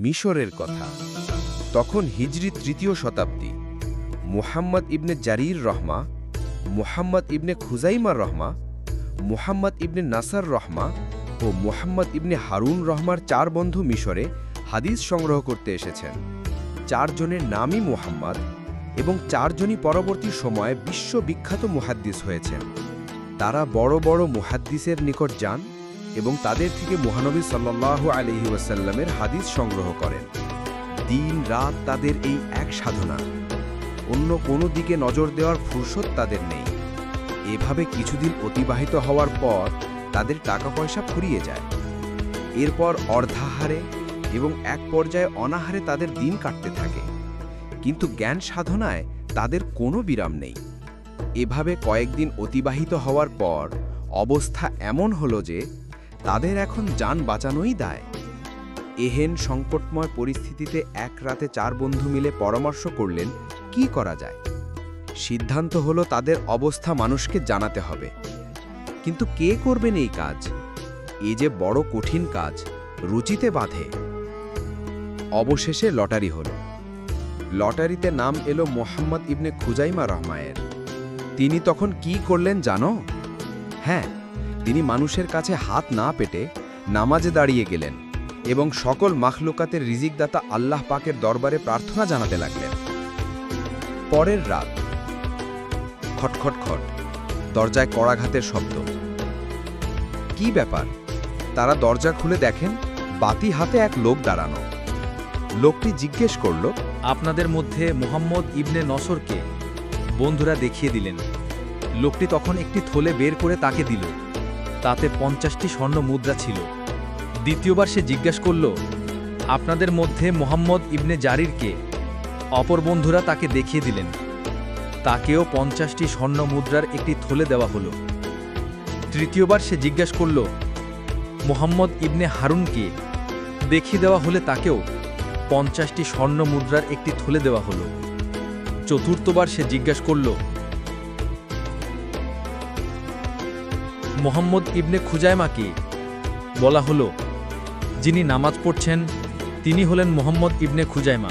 মিশরের কথা। তখন হিজরি তৃতীয় শতাব্দী। মুহাম্মদ ইবনে জারির রহমা, মুহাম্মদ ইবনে খুজাইমা রহমা, মুহাম্মদ ইবনে নাসার রহমা ও মুহাম্মদ ইবনে হারুন রহমার চার বন্ধু মিশরে হাদিস সংগ্রহ করতে এসেছেন। চারজনের নামই মুহাম্মদ এবং চারজনই পরবর্তী সময়ে বিশ্ববিখ্যাত মুহাদ্দিস হয়েছেন। তারা বড় বড় মুহাদ্দিসের নিকট যান এবং তাদের থেকে মহানবী সাল্লাল্লাহু আলহি ওয়াসাল্লামের হাদিস সংগ্রহ করেন। দিন, রাত তাদের এই এক সাধনা। অন্য কোনো দিকে নজর দেওয়ার ফুরসত তাদের নেই। এভাবে কিছুদিন অতিবাহিত হওয়ার পর তাদের টাকা পয়সা ফুরিয়ে যায়। এরপর অর্ধাহারে এবং এক পর্যায়ে অনাহারে তাদের দিন কাটতে থাকে। কিন্তু জ্ঞান সাধনায় তাদের কোনো বিরাম নেই। এভাবে কয়েকদিন অতিবাহিত হওয়ার পর অবস্থা এমন হলো যে তাদের এখন যান বাঁচানোই দায়। এহেন সংকটময় পরিস্থিতিতে এক রাতে চার বন্ধু মিলে পরামর্শ করলেন, কি করা যায়? সিদ্ধান্ত হলো তাদের অবস্থা মানুষকে জানাতে হবে। কিন্তু কে করবেন এই কাজ? এ যে বড় কঠিন কাজ, রুচিতে বাঁধে। অবশেষে লটারি হল। লটারিতে নাম এলো মোহাম্মদ ইবনে খুজাইমা রহমায়ের। তিনি তখন কি করলেন জানো? হ্যাঁ তিনি মানুষের কাছে হাত না পেটে নামাজে দাঁড়িয়ে গেলেন এবং সকল মাখলুকাতের রিজিকদাতা আল্লাহ পাকের দরবারে প্রার্থনা জানাতে লাগলেন। পরের রাত, খটখট খট, দরজায় কড়াঘাতের শব্দ। কি ব্যাপার? তারা দরজা খুলে দেখেন বাতি হাতে এক লোক দাঁড়ানো। লোকটি জিজ্ঞেস করল, আপনাদের মধ্যে মোহাম্মদ ইবনে নসরকে বন্ধুরা দেখিয়ে দিলেন। লোকটি তখন একটি থলে বের করে তাকে দিল। তাতে পঞ্চাশটি স্বর্ণ মুদ্রা ছিল। দ্বিতীয়বার সে জিজ্ঞেস করল, আপনাদের মধ্যে মোহাম্মদ ইবনে জারিরকে অপর বন্ধুরা তাকে দেখিয়ে দিলেন। তাকেও পঞ্চাশটি স্বর্ণ মুদ্রার একটি থলে দেওয়া হলো। তৃতীয়বার সে জিজ্ঞেস করল, মোহাম্মদ ইবনে হারুনকে দেখিয়ে দেওয়া হলে তাকেও পঞ্চাশটি স্বর্ণ মুদ্রার একটি থলে দেওয়া হলো? চতুর্থবার সে জিজ্ঞাসা করল মোহাম্মদ ইবনে খুজাইমাকে বলা হলো, যিনি নামাজ পড়ছেন, তিনি হলেন মোহাম্মদ ইবনে খুজাইমা।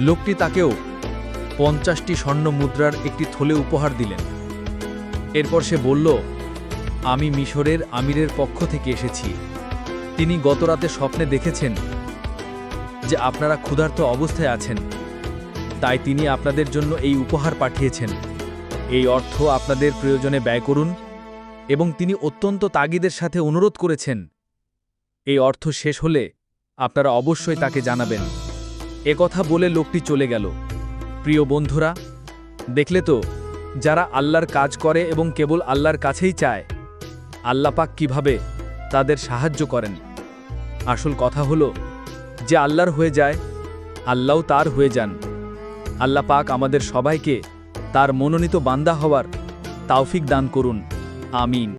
লোকটি তাকেও পঞ্চাশটি স্বর্ণ মুদ্রার একটি থলে উপহার দিলেন। এরপর সে বলল, আমি মিশরের আমিরের পক্ষ থেকে এসেছি। তিনি গতরাতে স্বপ্নে দেখেছেন যে আপনারা ক্ষুধার্ত অবস্থায় আছেন। তাই তিনি আপনাদের জন্য এই উপহার পাঠিয়েছেন। এই অর্থ আপনাদের প্রয়োজনে ব্যয় করুন এবং তিনি অত্যন্ত তাগিদের সাথে অনুরোধ করেছেন। এই অর্থ শেষ হলে আপনারা অবশ্যই তাকে জানাবেন। এ কথা বলে লোকটি চলে গেল। প্রিয় বন্ধুরা, দেখলে তো, যারা আল্লাহর কাজ করে এবং কেবল আল্লাহর কাছেই চায়, আল্লাপাক কীভাবে তাদের সাহায্য করেন? আসল কথা হলো, যে আল্লাহর হয়ে যায়, আল্লাহও তার হয়ে যান। আল্লাহ পাক আমাদের সবাইকে তার মনোনীত বান্দা হওয়ার তাওফিক দান করুন। আমিন।